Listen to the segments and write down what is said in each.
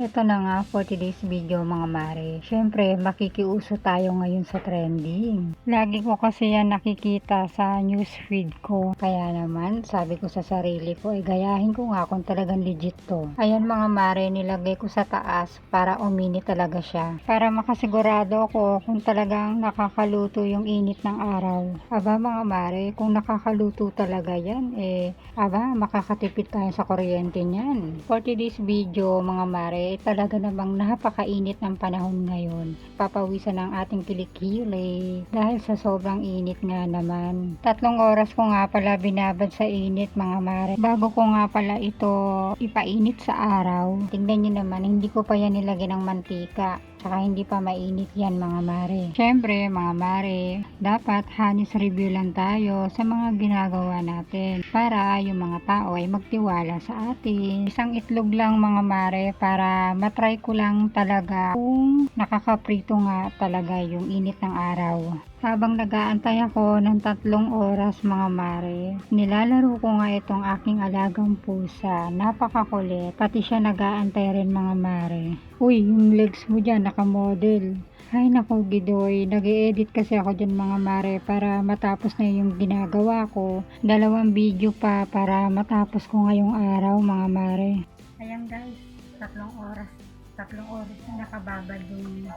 Ito na nga for today's video mga mare. Siyempre, makikiuso tayo ngayon sa trending. Lagi ko kasi yan nakikita sa newsfeed ko. Kaya naman, sabi ko sa sarili ko, eh gayahin ko nga kung talagang legit to. Ayan mga mare, nilagay ko sa taas para umini talaga siya. Para makasigurado ako kung talagang nakakaluto yung init ng araw. Aba mga mare, kung nakakaluto talaga yan, eh, aba, makakatipid tayo sa kuryente niyan. For today's video mga mare, talaga namang napakainit ng panahon ngayon. Papawisan ng ating kilikili dahil sa sobrang init nga naman. Tatlong oras ko nga pala binabad sa init mga mare. Bago ko nga pala ito ipainit sa araw. Tingnan nyo naman, hindi ko pa yan nilagyan ng mantika. Tsaka hindi pa mainit yan mga mare. Siyempre mga mare, dapat honest review lang tayo sa mga ginagawa natin para yung mga tao ay magtiwala sa atin. Isang itlog lang mga mare para matry ko lang talaga kung nakakaprito nga talaga yung init ng araw. Habang nagaantay ako ng tatlong oras mga mare, nilalaro ko nga itong aking alagang pusa. Napakakulit. Pati siya nagaantay rin mga mare. Uy, yung legs mo dyan nakamodel. Ay nako Gidoy, nag edit kasi ako dyan mga mare para matapos na yung ginagawa ko. Dalawang video pa para matapos ko ngayong araw mga mare. Ayan guys, tatlong oras. Tatlong oras na nakababad yung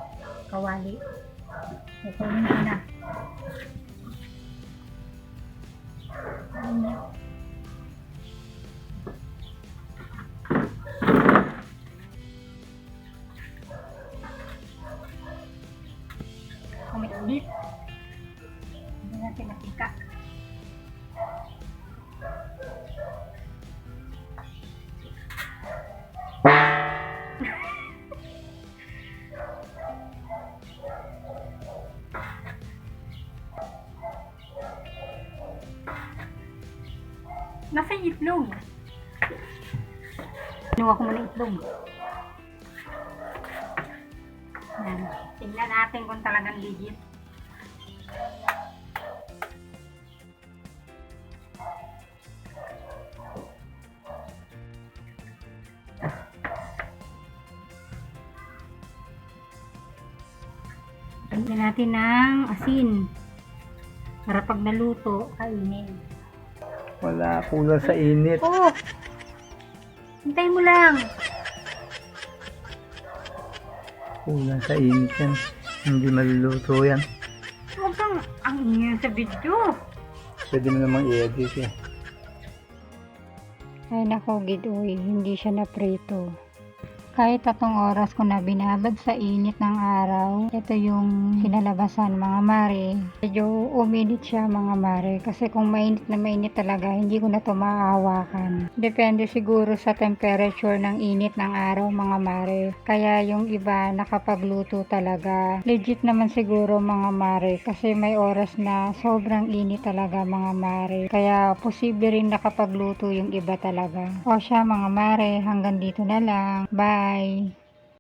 kawali. Kukunin ko na. Ayan. Nasa itlog. Kinuha ko muna itlog. Yan. Tingnan natin kung talagang legit. Tingnan natin ng asin. Para pag naluto, kainin. Wala, kulang sa init. Oh! Hintay mo lang. Kulang sa init yan. Hindi maluluto yan. Huwag kang ang ingay sa video. Pwede mo namang i-edit eh. Ay nako, Gidoy, hindi siya na prito. Kahit tatong oras ko na binabad sa init ng araw, ito yung kinalabasan mga mare. Medyo uminit siya mga mare kasi kung mainit na mainit talaga, hindi ko na to maahawakan. Depende siguro sa temperature ng init ng araw mga mare. Kaya yung iba nakapagluto talaga. Legit naman siguro mga mare kasi may oras na sobrang init talaga mga mare. Kaya posible rin nakapagluto yung iba talaga. O siya mga mare, hanggang dito na lang. Bye!